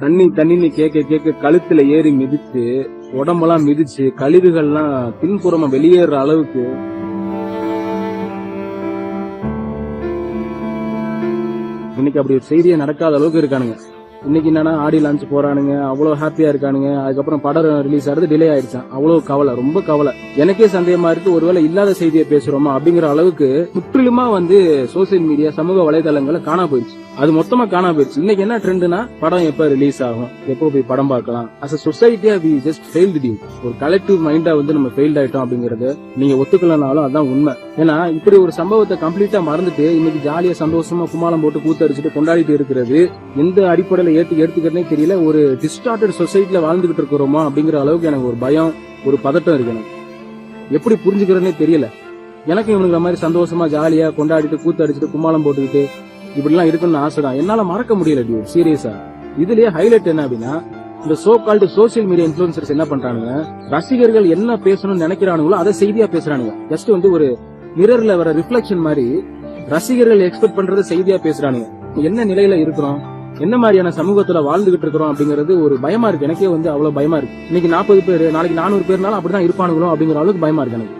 தண்ணி தண்ணின்னு கேட்க கேட்க கழுத்துல ஏறி மிதிச்சு உடம்பெல்லாம் மிதிச்சு கழிவுகள்லாம் பின்புறமா வெளியேற அளவுக்கு இன்னைக்கு அப்படி ஒரு செய்தியே நடக்காத அளவுக்கு இருக்கானுங்க. இன்னைக்கு என்னன்னா ஆடி லான்ச் போறானுங்க அவ்வளவு ஹாப்பியா இருக்கானுங்க அதுக்கப்புறம் படம் ரிலீஸ் ஆகிறது டிலே ஆயிடுச்சான் அவ்வளவு கவலை ரொம்ப கவலை. எனக்கே சந்தேகமா இருக்கு ஒருவேளை இல்லாத செய்தியை பேசுறோமா அப்படிங்கிற அளவுக்கு முற்றிலுமா வந்து சோசியல் மீடியா சமூக வலைதளங்களை காணா போயிடுச்சு. அது மொத்தமா காணாம போயிடுச்சு. இன்னைக்கு என்ன ட்ரெண்ட்னா படம் எப்ப ரிலீஸ் ஆகும்? எப்போ போய் படம் பார்க்கலாம்? அஸ் அ சொசைட்டியா வி ஜஸ்ட் ஃபெயில்டு டியூ ஒரு கலெக்டிவ் மைண்டா வந்து நம்ம ஃபெயில்ட் ஆயிட்டோம் அப்படிங்கறது நீங்க ஒத்துக்கலனாலும் அதான் உண்மை. ஏன்னா இப்படி ஒரு சம்பவத்தை கம்ப்ளீட்டா மறந்துட்டு இன்னைக்கு ஜாலியா சந்தோஷமா குமாலம் போட்டு கூத்தடிச்சுட்டு கொண்டாடிட்டு இருக்கிறது எந்த அடிப்படையில ஏத்து எடுத்துக்கிறனே தெரியல. ஒரு டிஸ்டார்டட் சொசைட்டில வாழ்ந்துகிட்டு இருக்கிறோமா அப்படிங்கிற அளவுக்கு எனக்கு ஒரு பயம் ஒரு பதட்டம் இருக்கு எனக்கு. எப்படி புரிஞ்சுக்கிறதுனே தெரியல. எனக்கு இவனுங்கிற மாதிரி சந்தோஷமா ஜாலியா கொண்டாடிட்டு கூத்தடிச்சுட்டு கும்மாளம் போட்டுக்கிட்டு இப்படிலாம் இருக்கணும்னு ஆசை தான் என்னால மறக்க முடியல டியூ சீரியஸா இதுலயே ஹைலைட் என்ன அப்படின்னா இந்த so called social media influencers என்ன பண்றானுங்க? ரசிகர்கள் என்ன பேசணும்னு நினைக்கிறானுங்களோ அதை செய்தியா பேசுறானுங்க. ஜஸ்ட் வந்து ஒரு மிரர்ல வர ரிஃப்ளெக்ஷன் மாதிரி ரசிகர்கள் எக்ஸ்பெக்ட் பண்றத செய்தியா பேசுறானுங்க. என்ன நிலையில இருக்கிறோம்? என்ன மாதிரியான சமூகத்துல வாழ்ந்துகிட்டு இருக்கிறோம் அப்படிங்கிறது ஒரு பயமா இருக்கு. எனக்கே வந்து அவ்வளவு பயமா இருக்கு. இன்னைக்கு நாற்பது பேர் நாளைக்கு நானூறு பேர்னாலும் அப்படிதான் இருப்பானுங்களோ அப்படிங்கிற அளவுக்கு பயமா இருக்கு எனக்கு.